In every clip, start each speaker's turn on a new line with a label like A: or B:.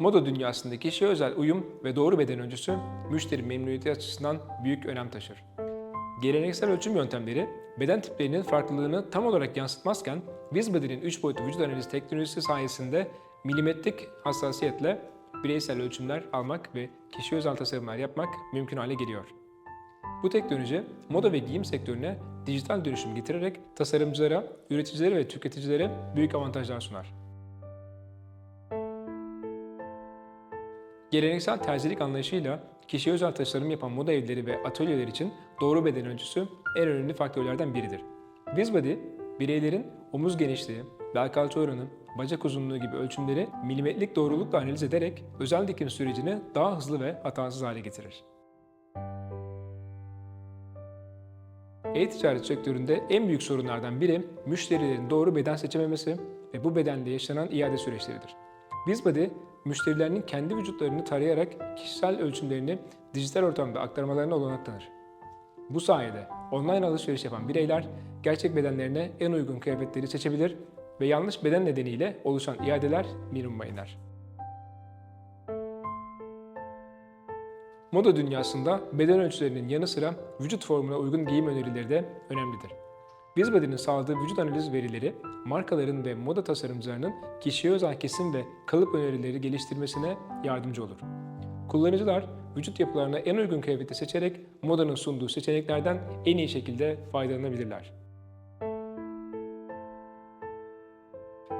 A: Moda dünyasındaki kişiye özel uyum ve doğru beden ölçüsü müşteri memnuniyeti açısından büyük önem taşır. Geleneksel ölçüm yöntemleri beden tiplerinin farklılığını tam olarak yansıtmazken Bizbody'nin 3 boyutlu vücut analizi teknolojisi sayesinde milimetrik hassasiyetle bireysel ölçümler almak ve kişiye özel tasarımlar yapmak mümkün hale geliyor. Bu teknoloji moda ve giyim sektörüne dijital dönüşüm getirerek tasarımcılara, üreticilere ve tüketicilere büyük avantajlar sunar. Geleneksel terzilik anlayışıyla kişiye özel tasarım yapan moda evleri ve atölyeler için doğru beden ölçüsü en önemli faktörlerden biridir. Bizbody, bireylerin omuz genişliği, bel kalça oranı, bacak uzunluğu gibi ölçümleri milimetrik doğrulukla analiz ederek özel dikim sürecini daha hızlı ve hatasız hale getirir. E-ticaret sektöründe en büyük sorunlardan biri müşterilerin doğru beden seçememesi ve bu bedenle yaşanan iade süreçleridir. Bizbody, müşterilerinin kendi vücutlarını tarayarak kişisel ölçümlerini dijital ortamda aktarmalarına olanak tanır. Bu sayede online alışveriş yapan bireyler gerçek bedenlerine en uygun kıyafetleri seçebilir ve yanlış beden nedeniyle oluşan iadeler minimuma iner. Moda dünyasında beden ölçülerinin yanı sıra vücut formuna uygun giyim önerileri de önemlidir. Bizbody'nin sağladığı vücut analiz verileri, markaların ve moda tasarımcılarının kişiye özel kesim ve kalıp önerileri geliştirmesine yardımcı olur. Kullanıcılar vücut yapılarına en uygun kıyafeti seçerek modanın sunduğu seçeneklerden en iyi şekilde faydalanabilirler.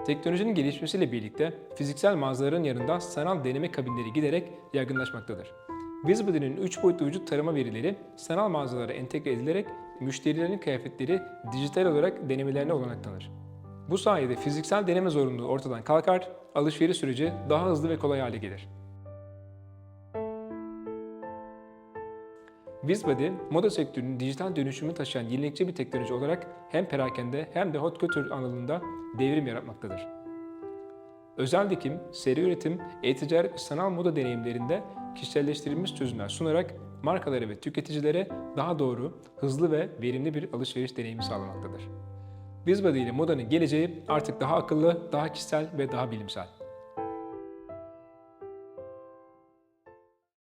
A: Teknolojinin gelişmesiyle birlikte fiziksel mağazaların yanında sanal deneme kabinleri giderek yaygınlaşmaktadır. Bizbody'nin 3 boyutlu vücut tarama verileri sanal mağazalara entegre edilerek müşterilerin kıyafetleri dijital olarak denemelerine olanak tanır. Bu sayede fiziksel deneme zorunluluğu ortadan kalkar, alışveriş süreci daha hızlı ve kolay hale gelir. Bizbody, moda sektörünün dijital dönüşümü taşıyan yenilikçi bir teknoloji olarak hem perakende hem de hot couture alanında devrim yaratmaktadır. Özel dikim, seri üretim, e-ticaret ve sanal moda deneyimlerinde kişiselleştirilmiş çözümler sunarak markalara ve tüketicilere daha doğru, hızlı ve verimli bir alışveriş deneyimi sağlamaktadır. Bizbody ile modanın geleceği artık daha akıllı, daha kişisel ve daha bilimsel.